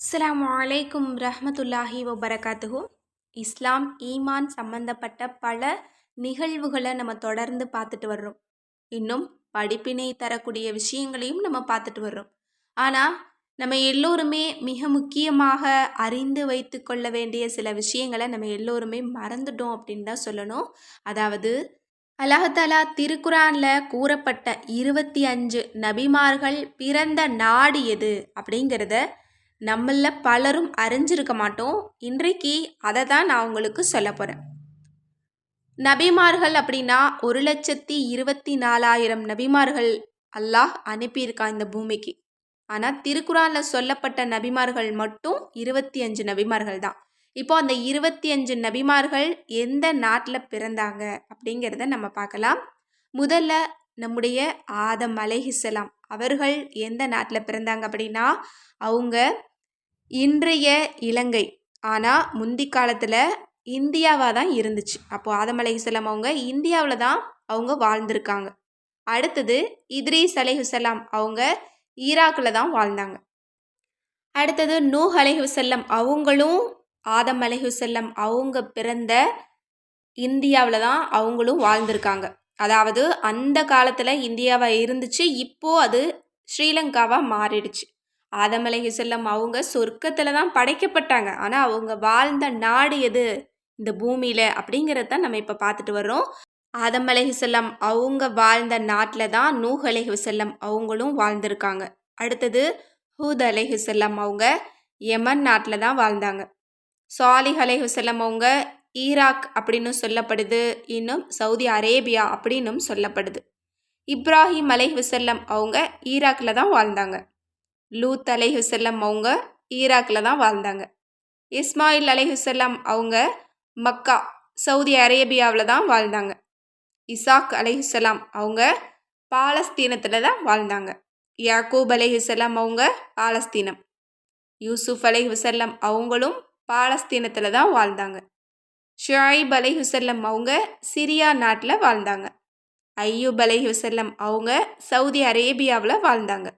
அஸ்லாம் அலைக்கும் ரஹமத்துல்லாஹி வபரகாத்துஹு. இஸ்லாம் ஈமான் சம்பந்தப்பட்ட பல நிகழ்வுகளை நம்ம தொடர்ந்து பார்த்துட்டு வர்றோம். இன்னும் படிப்பினை தரக்கூடிய விஷயங்களையும் நம்ம பார்த்துட்டு வர்றோம். ஆனால் நம்ம எல்லோருமே மிக முக்கியமாக அறிந்து வைத்து கொள்ள வேண்டிய சில விஷயங்களை நம்ம எல்லோருமே மறந்துட்டோம் அப்படின்னு தான் சொல்லணும். அதாவது அல்லாஹாலா திருக்குரானில் கூறப்பட்ட இருபத்தி அஞ்சு நபிமார்கள் பிறந்த நாடு எது அப்படிங்கிறத நம்மள பலரும் அறிஞ்சிருக்க மாட்டோம். இன்றைக்கு அதை தான் நான் உங்களுக்கு சொல்ல போகிறேன் நபிமார்கள் அப்படின்னா ஒரு லட்சத்தி இருபத்தி நாலாயிரம் நபிமார்கள் அல்லாஹ் அனுப்பியிருக்கான் இந்த பூமிக்கு. ஆனால் திருக்குறானில் சொல்லப்பட்ட நபிமார்கள் மட்டும் இருபத்தி அஞ்சு நபிமார்கள் தான். இப்போ அந்த இருபத்தி அஞ்சு நபிமார்கள் எந்த நாட்டில் பிறந்தாங்க அப்படிங்கிறத நம்ம பார்க்கலாம். முதல்ல நம்முடைய ஆதம் அலைஹிசலாம் அவர்கள் எந்த நாட்டில் பிறந்தாங்க அப்படின்னா அவங்க இன்றைய இலங்கை. ஆனால் முந்தி காலத்தில் இந்தியாவாக தான் இருந்துச்சு. அப்போது ஆதம் அலைஹுசலாம் அவங்க இந்தியாவில் தான் அவங்க வாழ்ந்திருக்காங்க. அடுத்தது இத்ரீஸ் அலைஹுசலாம் அவங்க ஈராக்கில் தான் வாழ்ந்தாங்க. அடுத்தது நூஹ் அலைஹுசல்லம் அவங்களும் ஆதம் அலைஹுசல்லம் அவங்க பிறந்த இந்தியாவில் தான் அவங்களும் வாழ்ந்திருக்காங்க. அதாவது அந்த காலத்தில் இந்தியாவாக இருந்துச்சு இப்போது அது ஸ்ரீலங்காவாக மாறிடுச்சு. ஆதமலை செல்லம் அவங்க சொர்க்கத்தில் தான் படைக்கப்பட்டாங்க. ஆனால் அவங்க வாழ்ந்த நாடு எது? இந்த பூமியில் அப்படிங்கிறத தான் நம்ம இப்போ பார்த்துட்டு வர்றோம். ஆதம் செல்லம் அவங்க வாழ்ந்த நாட்டில் தான் நூஹ் செல்லம் அவங்களும் வாழ்ந்திருக்காங்க. அடுத்தது ஹூத் செல்லம் அவங்க யமன் நாட்டில் தான் வாழ்ந்தாங்க. சாலிஹ் செல்லம் அவங்க ஈராக் அப்படின்னு சொல்லப்படுது. இன்னும் சவுதி அரேபியா அப்படின்னும் சொல்லப்படுது. இப்ராஹிம் செல்லம் அவங்க ஈராக்கில் தான் வாழ்ந்தாங்க. லூத் அலைஹுசல்லம் அவங்க ஈராக்கில் தான் வாழ்ந்தாங்க. இஸ்மாயில் அலைஹுசல்லாம் அவங்க மக்கா சவுதி அரேபியாவில் தான் வாழ்ந்தாங்க. இசாக் அலைஹுசலாம் அவங்க பாலஸ்தீனத்தில் தான் வாழ்ந்தாங்க. யாக்கூப் அலைஹுசல்லாம் அவங்க பாலஸ்தீனம். யூசுஃப் அலைஹுசல்லம் அவங்களும் பாலஸ்தீனத்தில் தான் வாழ்ந்தாங்க. ஷாயிப் அலைஹுசல்லம் அவங்க சிரியா நாட்டில் வாழ்ந்தாங்க. ஐயூப் அலைஹுசல்லம் அவங்க சவுதி அரேபியாவில் வாழ்ந்தாங்க.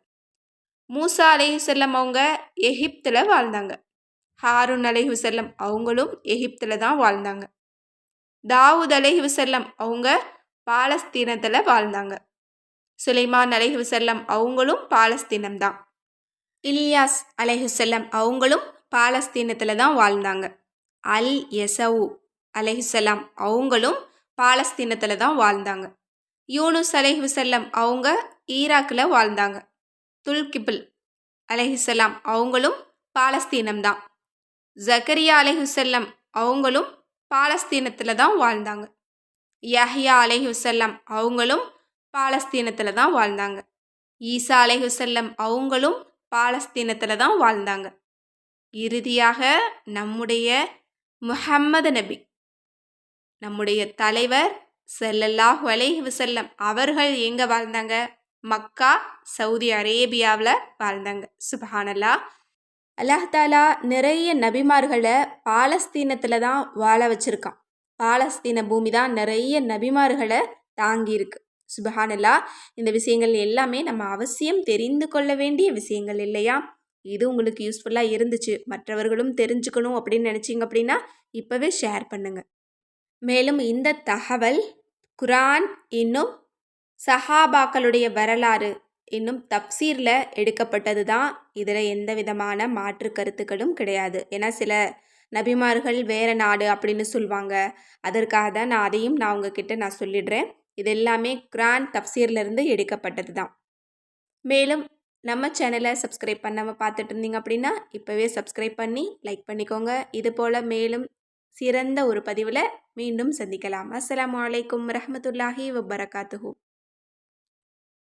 மூசா செல்லம் அவங்க எகிப்தில் வாழ்ந்தாங்க. ஹாரூன் செல்லம் அவங்களும் எகிப்தில் தான் வாழ்ந்தாங்க. தாவூத் செல்லம் அவங்க பாலஸ்தீனத்தில் வாழ்ந்தாங்க. சுலைமான் செல்லம் அவங்களும் பாலஸ்தீனம் தான். இலியாஸ் செல்லம் அவங்களும் பாலஸ்தீனத்தில் தான் வாழ்ந்தாங்க. அல் எசவு அலைஹுசல்லாம் அவங்களும் பாலஸ்தீனத்தில் தான் வாழ்ந்தாங்க. யூனுஸ் செல்லம் அவங்க ஈராக்கில் வாழ்ந்தாங்க. துல்கிபில் அலஹிசல்லாம் அவங்களும் பாலஸ்தீனம் தான் ஜக்கரியா அலஹுசல்லம் அவங்களும் பாலஸ்தீனத்தில் தான் வாழ்ந்தாங்க. யஹ்யா அலைஹுசல்லம் அவங்களும் பாலஸ்தீனத்தில் தான் வாழ்ந்தாங்க. ஈசா அலைஹுசல்லம் அவங்களும் பாலஸ்தீனத்தில் தான் வாழ்ந்தாங்க. இறுதியாக நம்முடைய முஹம்மது நபி நம்முடைய தலைவர் செல்லல்லாஹு அலைஹி வசல்லம் அவர்கள் எங்கே வாழ்ந்தாங்க? மக்கா சவுதி அரேபியாவில் வாழ்ந்தாங்க. சுபஹானல்லா. அல்லாஹாலா நிறைய நபிமார்களை பாலஸ்தீனத்தில் தான் வாழ வச்சுருக்கான். பாலஸ்தீன பூமி தான் நிறைய நபிமார்களை தாங்கியிருக்கு. சுபஹானல்லா இந்த விஷயங்கள் எல்லாமே நம்ம அவசியம் தெரிந்து கொள்ள வேண்டிய விஷயங்கள் இல்லையா? இது உங்களுக்கு யூஸ்ஃபுல்லாக இருந்துச்சு. மற்றவர்களும் தெரிஞ்சுக்கணும் அப்படின்னு நினச்சிங்க அப்படின்னா இப்போவே ஷேர் பண்ணுங்கள் மேலும் இந்த தகவல் குரான் இன்னும் சஹாபாக்களுடைய வரலாறு இன்னும் தப்சீரில் எடுக்கப்பட்டது தான். இதில் எந்த விதமான மாற்று கருத்துக்களும் கிடையாது. ஏன்னா சில நபிமார்கள் வேறு நாடு அப்படின்னு சொல்லுவாங்க அதற்காக தான் நான் அதையும் நான் உங்ககிட்ட நான் சொல்லிடுறேன். இது எல்லாமே குரான் தப்சீர்லேருந்து எடுக்கப்பட்டது தான். மேலும் நம்ம சேனலை சப்ஸ்கிரைப் பண்ணாமல் பார்த்துட்டு இருந்தீங்க அப்படின்னா இப்போவே சப்ஸ்கிரைப் பண்ணி லைக் பண்ணிக்கோங்க. இது போல் மேலும் சிறந்த ஒரு பதிவில் மீண்டும் சந்திக்கலாம்? அஸ்லாம் வலைக்கம் ரஹமத்துல்லாஹி வபரகாத்துஹூ.